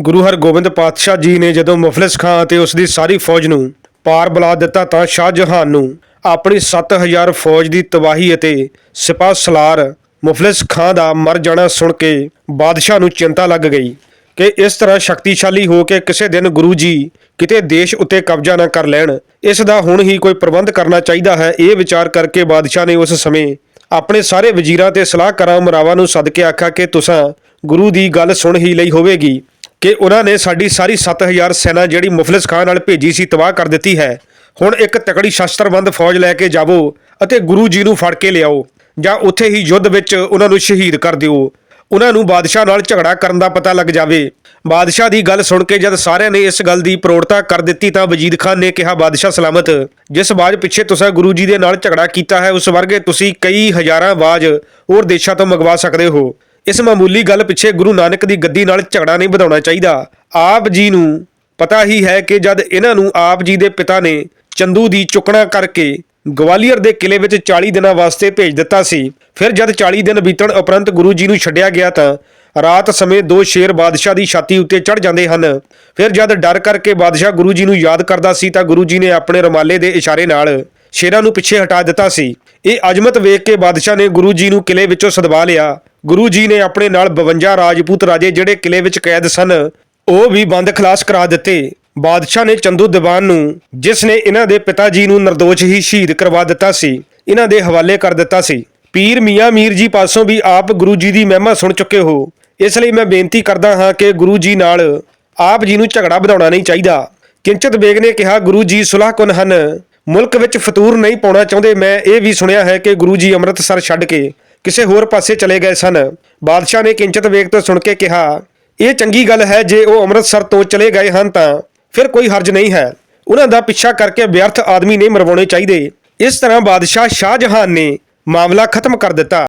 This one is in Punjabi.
ਗੁਰੂ ਹਰਗੋਬਿੰਦ ਪਾਤਸ਼ਾਹ ਜੀ ਨੇ ਜਦੋਂ ਮੁਫਲਿਸ ਖਾਂ ਅਤੇ ਉਸ ਦੀ ਸਾਰੀ ਫੌਜ ਨੂੰ ਪਾਰ ਬੁਲਾ ਦਿੱਤਾ ਤਾਂ ਸ਼ਾਹਜਹਾਨ ਨੂੰ ਆਪਣੀ 7000 ਫੌਜ ਦੀ ਤਬਾਹੀ ਅਤੇ ਸਿਪਾਹ ਸਲਾਰ ਮੁਫਲਿਸ ਖਾਂ ਦਾ ਮਰ ਜਾਣਾ ਸੁਣ ਕੇ ਬਾਦਸ਼ਾਹ ਨੂੰ ਚਿੰਤਾ ਲੱਗ ਗਈ ਕਿ ਇਸ ਤਰ੍ਹਾਂ ਸ਼ਕਤੀਸ਼ਾਲੀ ਹੋ ਕੇ ਕਿਸੇ ਦਿਨ ਗੁਰੂ ਜੀ ਕਿਤੇ ਦੇਸ਼ ਉੱਤੇ ਕਬਜ਼ਾ ਨਾ ਕਰ ਲੈਣ, ਇਸ ਦਾ ਹੁਣ ਹੀ ਕੋਈ ਪ੍ਰਬੰਧ ਕਰਨਾ ਚਾਹੀਦਾ ਹੈ, ਇਹ ਵਿਚਾਰ ਕਰਕੇ ਬਾਦਸ਼ਾਹ ਨੇ ਉਸ ਸਮੇਂ ਆਪਣੇ ਸਾਰੇ ਵਜ਼ੀਰਾਂ ਤੇ ਸਲਾਹਕਾਰਾਂ, ਮਰਾਵਾਂ ਨੂੰ ਸੱਦ ਕੇ ਆਖਿਆ ਕਿ ਤੁਸੀਂ ਗੁਰੂ ਦੀ ਗੱਲ ਸੁਣ ਹੀ ਲਈ ਹੋਵੇਗੀ। ਕਿ ਉਹਨਾਂ ਨੇ ਸਾਡੀ ਸਾਰੀ 7000 ਸੈਨਾ ਜਿਹੜੀ ਮੁਫਲਿਸ ਖਾਨ ਨਾਲ ਭੇਜੀ ਸੀ ਤਬਾਹ ਕਰ ਦਿੱਤੀ ਹੈ। ਹੁਣ ਇੱਕ ਤਕੜੀ ਸ਼ਸਤਰਬੰਦ ਫੌਜ ਲੈ ਕੇ ਜਾਵੋ ਅਤੇ ਗੁਰੂ ਜੀ ਨੂੰ ਫੜ ਕੇ ਲਿਆਓ ਜਾਂ ਉੱਥੇ ਹੀ ਯੁੱਧ ਵਿੱਚ ਉਹਨਾਂ ਨੂੰ ਸ਼ਹੀਦ ਕਰ ਦਿਓ। ਉਹਨਾਂ ਨੂੰ ਬਾਦਸ਼ਾਹ ਨਾਲ ਝਗੜਾ ਕਰਨ ਦਾ ਪਤਾ ਲੱਗ ਜਾਵੇ। ਬਾਦਸ਼ਾਹ ਦੀ ਗੱਲ ਸੁਣ ਕੇ ਜਦ ਸਾਰਿਆਂ ਨੇ ਇਸ ਗੱਲ ਦੀ ਪ੍ਰੋੜਤਾ ਕਰ ਦਿੱਤੀ ਤਾਂ ਵਜੀਦ ਖਾਨ ਨੇ ਕਿਹਾ, ਬਾਦਸ਼ਾਹ ਸਲਾਮਤ। ਜਿਸ ਬਾਜ ਪਿੱਛੇ ਤੁਸੀਂ ਗੁਰੂ ਜੀ ਦੇ ਨਾਲ ਝਗੜਾ ਕੀਤਾ ਹੈ, ਉਸ ਵਰਗੇ ਤੁਸੀਂ ਕਈ ਹਜ਼ਾਰਾਂ ਬਾਜ ਹੋਰ ਦੇਸ਼ਾਂ ਤੋਂ ਮੰਗਵਾ ਸਕਦੇ ਹੋ। ਇਸ ਮਾਮੂਲੀ ਗੱਲ ਪਿੱਛੇ ਗੁਰੂ ਨਾਨਕ ਦੀ ਗੱਦੀ ਨਾਲ ਝਗੜਾ ਨਹੀਂ ਵਧਾਉਣਾ ਚਾਹੀਦਾ। ਆਪ ਜੀ ਨੂੰ ਪਤਾ ਹੀ ਹੈ ਕਿ ਜਦ ਇਹਨਾਂ ਨੂੰ ਆਪ ਜੀ ਦੇ ਪਿਤਾ ਨੇ ਚੰਦੂ ਦੀ ਚੁੱਕਣਾ ਕਰਕੇ ਗਵਾਲੀਅਰ ਦੇ ਕਿਲੇ ਵਿੱਚ 40 ਦਿਨਾਂ ਵਾਸਤੇ ਭੇਜ ਦਿੱਤਾ ਸੀ, ਫਿਰ ਜਦ 40 ਦਿਨ ਬੀਤਣ ਉਪਰੰਤ ਗੁਰੂ ਜੀ ਨੂੰ ਛੱਡਿਆ ਗਿਆ ਤਾਂ ਰਾਤ ਸਮੇਂ ਦੋ ਸ਼ੇਰ ਬਾਦਸ਼ਾਹ ਦੀ ਛਾਤੀ ਉੱਤੇ ਚੜ ਜਾਂਦੇ ਹਨ। ਫਿਰ ਜਦ ਡਰ ਕਰਕੇ ਬਾਦਸ਼ਾਹ ਗੁਰੂ ਜੀ ਨੂੰ ਯਾਦ ਕਰਦਾ ਸੀ ਤਾਂ ਗੁਰੂ ਜੀ ਨੇ ਆਪਣੇ ਰੁਮਾਲੇ ਦੇ ਇਸ਼ਾਰੇ ਨਾਲ ਸ਼ੇਰਾਂ ਨੂੰ ਪਿੱਛੇ ਹਟਾ ਦਿੱਤਾ ਸੀ। ਇਹ ਅਜਮਤ ਵੇਖ ਕੇ ਬਾਦਸ਼ਾਹ ਨੇ ਗੁਰੂ ਜੀ ਨੂੰ ਕਿਲੇ ਵਿੱਚੋਂ ਸਦਵਾ ਲਿਆ। ਗੁਰੂ ਜੀ ਨੇ ਆਪਣੇ ਨਾਲ 52 ਰਾਜਪੂਤ ਰਾਜੇ ਜਿਹੜੇ ਕਿਲੇ ਵਿੱਚ ਕੈਦ ਸਨ, ਉਹ ਵੀ ਬੰਦ ਖਲਾਸ ਕਰਾ ਦਿੱਤੇ। ਬਾਦਸ਼ਾਹ ਨੇ ਚੰਦੂ ਦੀਵਾਨ ਨੂੰ, ਜਿਸ ਨੇ ਇਹਨਾਂ ਦੇ ਪਿਤਾ ਜੀ ਨੂੰ ਨਿਰਦੋਸ਼ ਹੀ ਸ਼ਹੀਦ ਕਰਵਾ ਦਿੱਤਾ ਸੀ, ਇਹਨਾਂ ਦੇ ਹਵਾਲੇ ਕਰ ਦਿੱਤਾ ਸੀ। ਪੀਰ ਮੀਆਂ ਮੀਰ ਜੀ ਪਾਸੋਂ ਵੀ ਆਪ ਗੁਰੂ ਜੀ ਦੀ ਮਹਿਮਾ ਸੁਣ ਚੁੱਕੇ ਹੋ। ਇਸ ਲਈ ਮੈਂ ਬੇਨਤੀ ਕਰਦਾ ਹਾਂ ਕਿ ਗੁਰੂ ਜੀ ਨਾਲ ਆਪ ਜੀ ਨੂੰ ਝਗੜਾ ਵਧਾਉਣਾ ਨਹੀਂ ਚਾਹੀਦਾ। ਕਿੰਚਤ ਬੇਗ ਨੇ ਕਿਹਾ, ਗੁਰੂ ਜੀ ਸੁਲਹਕੁਨ ਹਨ। ਮੁਲਕ ਵਿੱਚ ਫਤੂਰ ਨਹੀਂ ਪਾਉਣਾ ਚਾਹੁੰਦੇ। ਮੈਂ ਇਹ ਵੀ ਸੁਣਿਆ ਹੈ ਕਿ ਗੁਰੂ ਜੀ ਅੰਮ੍ਰਿਤਸਰ ਛੱਡ ਕੇ ਕਿਸੇ ਹੋਰ ਪਾਸੇ ਚਲੇ ਗਏ ਸਨ। ਬਾਦਸ਼ਾਹ ਨੇ ਕਿੰਚਤ ਬੇਗ ਤੋਂ ਸੁਣ ਕੇ ਕਿਹਾ, ਇਹ ਚੰਗੀ ਗੱਲ ਹੈ, ਜੇ ਉਹ ਅੰਮ੍ਰਿਤਸਰ ਤੋਂ ਚਲੇ ਗਏ ਹਨ ਤਾਂ ਫਿਰ ਕੋਈ ਹਰਜ ਨਹੀਂ ਹੈ। ਉਹਨਾਂ ਦਾ ਪਿੱਛਾ ਕਰਕੇ ਵਿਅਰਥ ਆਦਮੀ ਨਹੀਂ ਮਰਵਾਉਣੇ ਚਾਹੀਦੇ। ਇਸ ਤਰ੍ਹਾਂ ਬਾਦਸ਼ਾਹ ਸ਼ਾਹਜਹਾਨ ਨੇ ਮਾਮਲਾ ਖਤਮ ਕਰ ਦਿੱਤਾ।